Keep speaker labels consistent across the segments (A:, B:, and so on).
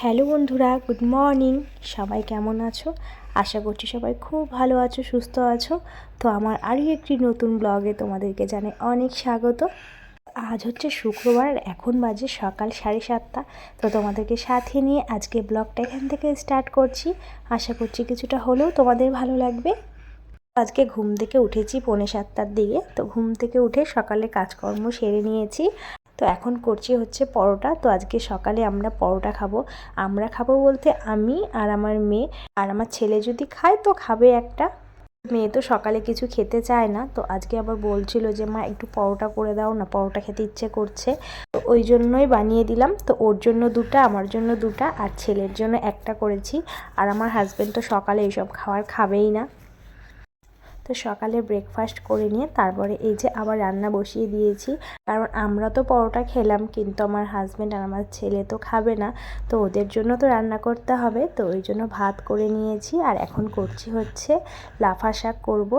A: Hello বন্ধুরা, good morning. সবাই কেমন আছো? আশা করছি সবাই খুব ভালো আছো, সুস্থ আছো। তো আমার আরও একটি নতুন ব্লগে তোমাদেরকে জানে অনেক স্বাগত। আজ হচ্ছে শুক্রবার, এখন বাজে সকাল সাড়ে সাতটা। তো তোমাদেরকে সাথে নিয়ে আজকে ব্লগটা এখান থেকে স্টার্ট করছি। আশা করছি কিছুটা হলেও তোমাদের ভালো লাগবে। আজকে ঘুম থেকে উঠেছি পৌনে সাতটার দিকে। তো ঘুম থেকে উঠে সকালে কাজকর্ম সেরে নিয়েছি। তো এখন করছি হচ্ছে পরোটা। তো আজকে সকালে আমরা পরোটা খাব। আমরা খাব বলতে আমি আর আমার মেয়ে। আর আমার ছেলে যদি খায় তো খাবে একটা। মেয়ে তো সকালে কিছু খেতে চায় না। তো আজকে আবার বলছিল যে, মা, একটু পরোটা করে দাও না, পরোটা খেতে ইচ্ছে করছে। তো ওই জন্যই বানিয়ে দিলাম। তো ওর জন্য দুটা, আমার জন্য দুটা, আর ছেলের জন্য একটা করেছি। আর আমার হাজব্যান্ড তো সকালে এইসব খাবার খাবেই না। তো সকালে ব্রেকফাস্ট করে নিয়ে তারপরে এই যে আবার রান্না বসিয়ে দিয়েছি। কারণ আমরা তো পরোটা খেলাম, কিন্তু আমার হাজব্যান্ড আর আমার ছেলে তো খাবে না। তো ওদের জন্য তো রান্না করতে হবে, তো ওই জন্য ভাত করে নিয়েছি। আর এখন করছি হচ্ছে লাফা শাক করব।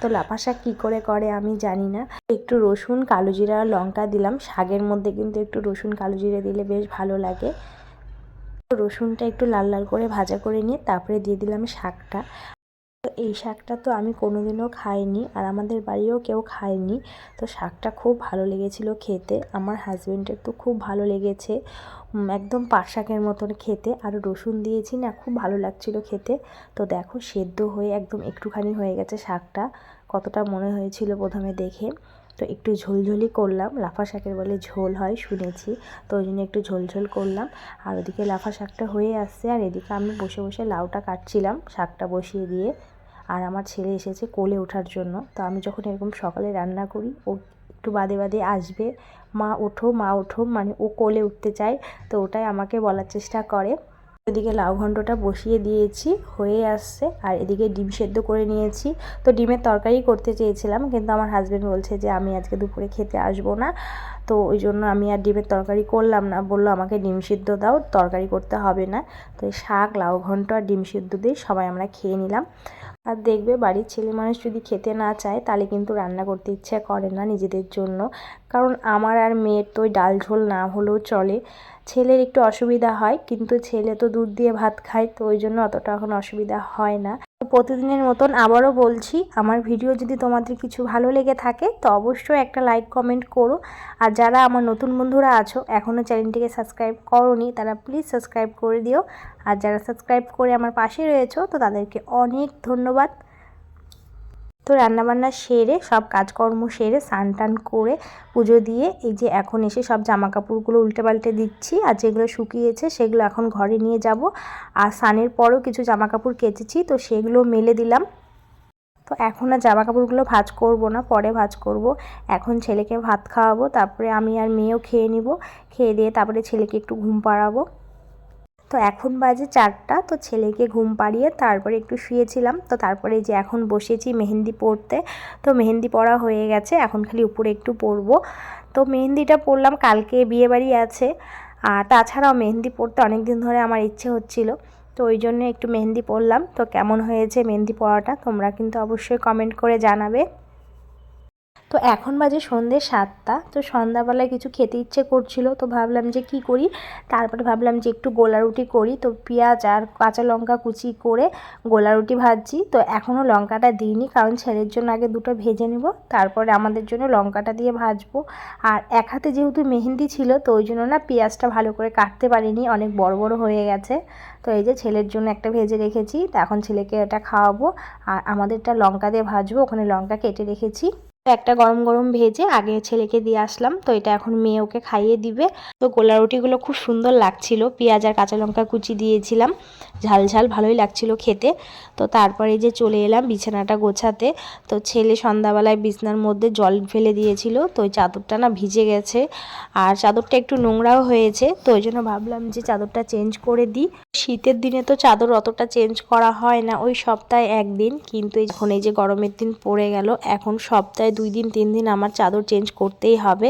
A: তো লাফা শাক কী করে করে আমি জানি না। একটু রসুন, কালো জিরা, লঙ্কা দিলাম। শাকের মধ্যে কিন্তু একটু রসুন, কালো জিরা দিলে বেশ ভালো লাগে। রসুনটা একটু লাল লাল করে ভাজা করে নিয়ে তারপরে দিয়ে দিলাম শাকটা। তো এই শাকটা তো আমি কোনোদিনও খাইনি আর আমাদের বাড়িও কেউ খায়নি। তো শাকটা খুব ভালো লেগেছিল খেতে। আমার হাজব্যান্ডের তো খুব ভালো লেগেছে। একদম পাট শাকের মতন খেতে। আর রসুন দিয়েছি না, খুব ভালো লাগছিল খেতে। তো দেখো, সেদ্ধ হয়ে একদম একটুখানি হয়ে গেছে শাকটা। কতটা মনে হয়েছিল প্রথমে দেখে। তো একটু ঝোলঝোলি করলাম। লাফা শাকের বলে ঝোল হয়, শুনেছি। তো ওই জন্য একটু ঝোলঝোল করলাম। আর ওদিকে লাফা শাকটা হয়ে আসছে। আর এদিকে আমি বসে বসে লাউটা কাটছিলাম, শাকটা বসিয়ে দিয়ে। আর আমার ছেলে এসেছে কোলে ওঠার জন্য। তো আমি যখন এরকম সকালে রান্না করি, ও একটু বাদে বাদে আসবে। মা ওঠো মা ওঠো মানে ও কোলে উঠতে চায়, তো ওটাই আমাকে বলার চেষ্টা করে। এদিকে লাউ ঘণ্টটা বসিয়ে দিয়েছি, হয়ে আসছে, আর এদিকে ডিম সেদ্ধ করে নিয়েছি। তো ডিমের তরকারি করতে চেয়েছিলাম, কিন্তু আমার হাজব্যান্ড বলছে যে, আমি আজকে দুপুরে খেতে আসব না। তো ওই জন্য আমি আর ডিমের তরকারি করলাম না। বলল, আমাকে ডিম সিদ্ধ দাও, তরকারি করতে হবে না। তো শাক, লাউ ঘন্ট আর ডিম সিদ্ধ দিয়ে সবাই আমরা খেয়ে নিলাম। আর দেখবে বাড়ির ছেলে মানুষ যদি খেতে না চায়, তাহলে কিন্তু রান্না করতে ইচ্ছা করে না নিজেদের জন্য। কারণ আমার আর মেয়ের তো ডাল ঝোল না হলেও চলে। ছেলের একটু অসুবিধা হয়, কিন্তু ছেলে তো দুধ দিয়ে ভাত খায়, তো ওই জন্য অতটা এখন অসুবিধা হয় না। প্রতিদিনের মতন আবারও বলছি, আমার ভিডিও যদি তোমাদের কিছু ভালো লেগে থাকে, তো অবশ্যই একটা লাইক, কমেন্ট করো। আর যারা আমার নতুন বন্ধুরা আছো এখনও চ্যানেলটিকে সাবস্ক্রাইব করনি, তারা প্লিজ সাবস্ক্রাইব করে দিও। আর যারা সাবস্ক্রাইব করে আমার পাশে রয়েছো, তো তাদেরকে অনেক ধন্যবাদ। তো রান্নাবান্না সেরে, সব কাজকর্ম সেরে স্নান টান করে পুজো দিয়ে এই যে এখন এসে সব জামা কাপড়গুলো উল্টে পাল্টে দিচ্ছি আর যেগুলো শুকিয়েছে সেগুলো এখন ঘরে নিয়ে যাব। আর স্নানের পরেও কিছু জামা কাপড় কেচেছি, তো সেগুলো মেলে দিলাম। তো এখন আর জামা কাপড়গুলো ভাজ করব না, পরে ভাজ করব। এখন ছেলেকে ভাত খাওয়াবো, তারপরে আমি আর মেয়েও খেয়ে নিব, খেয়ে দিয়ে তারপরে ছেলেকে একটু ঘুম পাড়াবো। তো এখন বাজে চারটা, তো ছেলেকে ঘুম পাড়িয়ে তারপরে একটু শুয়েছিলাম। তো তারপরে যে এখন বসেছি মেহেন্দি পরতে তো মেহেন্দি পরা হয়ে গেছে, এখন খালি উপরে একটু পরবো তো মেহেন্দিটা পরলাম কালকে বিয়েবাড়ি আছে। আর তাছাড়াও মেহেন্দি পরতে অনেক দিন ধরে আমার ইচ্ছে হচ্ছিল। তো ওই জন্য একটু মেহেন্দি পরলাম তো কেমন হয়েছে মেহেন্দি পরাটা তোমরা কিন্তু অবশ্যই কমেন্ট করে জানাবে। তো এখন বাজে সন্ধ্যে সাতটা, তো সন্ধ্যাবেলায় কিছু খেতে ইচ্ছে করছিল, তো ভাবলাম যে কি করি? তারপরে ভাবলাম যে একটু গোলা রুটি করি, তো পেঁয়াজ আর কাঁচা লঙ্কা কুচি করে গোলা রুটি ভাজছি, তো এখনও লঙ্কাটা দিইনি, কারণ ছেলের জন্য আগে দুটো ভেজে নেব, তারপরে আমাদের জন্য লঙ্কাটা দিয়ে ভাজবো। আর এক হাতে যেহেতু মেহেন্দি ছিল, তো ওই জন্য না পেঁয়াজটা ভালো করে কাটতে পারিনি, অনেক বড় বড় হয়ে গেছে। তো এই যে ছেলের জন্য একটা ভেজে রেখেছি, তো এখন ছেলেকে এটা খাওয়াবো, আর আমাদেরটা লঙ্কা দিয়ে ভাজবো, ওখানে লঙ্কা কেটে রেখেছি। একটা গরম গরম ভেজে আগে ছেলেকে দিয়ে আসলাম। তো এটা এখন মেয়ে ওকে খাইয়ে দিবে। তো গোলা রুটিগুলো খুব সুন্দর লাগছিল। পেঁয়াজ আর কাঁচা লঙ্কা কুচি দিয়েছিলাম। ঝাল ঝাল ভালোই লাগছিল খেতে। তো তারপরে যে চলে এলাম বিছানাটা গোছাতে। তো ছেলে সন্ধ্যাবেলায় বিছনার মধ্যে জল ফেলে দিয়েছিল। তো ওই চাদরটা না ভিজে গেছে। আর চাদরটা একটু নোংরাও হয়েছে। তো ওই জন্য ভাবলাম যে চাদরটা চেঞ্জ করে দিই। শীতের দিনে তো চাদর অতটা চেঞ্জ করা হয় না। ওই সপ্তাহে একদিন। কিন্তু এখন এই যে গরমের দিন পড়ে গেল। এখন সপ্তাহে দুই দিন, তিন দিন আমার চাদর চেঞ্জ করতেই হবে।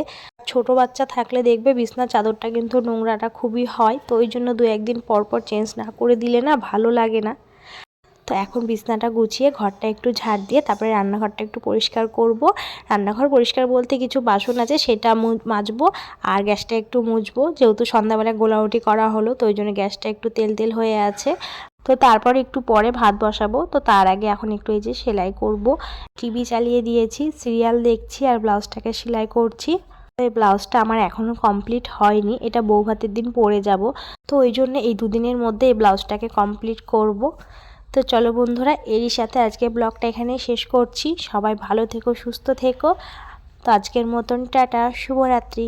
A: ছোট বাচ্চা থাকলে দেখবে বিছনার চাদরটা কিন্তু নোংরাটা খুবই হয়, তো ওই জন্য দু একদিন পর পর চেঞ্জ না করে দিলে না ভালো লাগে না। তো এখন বিছনাটা গুছিয়ে ঘরটা একটু ঝাড় দিয়ে তারপরে রান্নাঘরটা একটু পরিষ্কার করব। রান্নাঘর পরিষ্কার বলতে কিছু বাসন আছে, সেটা মাজবো আর গ্যাসটা একটু মুছবো। যেহেতু সন্ধ্যাবেলা গোলাউটি করা হলো, তো ওই জন্য গ্যাসটা একটু তেল তেল হয়ে আছে। তো তারপর একটু পরে ভাত বসাবো। তো তার আগে এখন একটু এই যে সেলাই করব। টিভি চালিয়ে দিয়েছি, সিরিয়াল দেখছি আর ব্লাউজটাকে সেলাই করছি। তো এই ব্লাউজটা আমার এখনও কমপ্লিট হয়নি, এটা বউ ভাতের দিন পরে যাব। তো ওই জন্য এই দুদিনের মধ্যে এই ব্লাউজটাকে কমপ্লিট করব। তো চলো বন্ধুরা, এরই সাথে আজকে ব্লগটা এখানে শেষ করছি। সবাই ভালো থেকো, সুস্থ থেকো। তো আজকের মতন টাটা, শুভরাত্রি।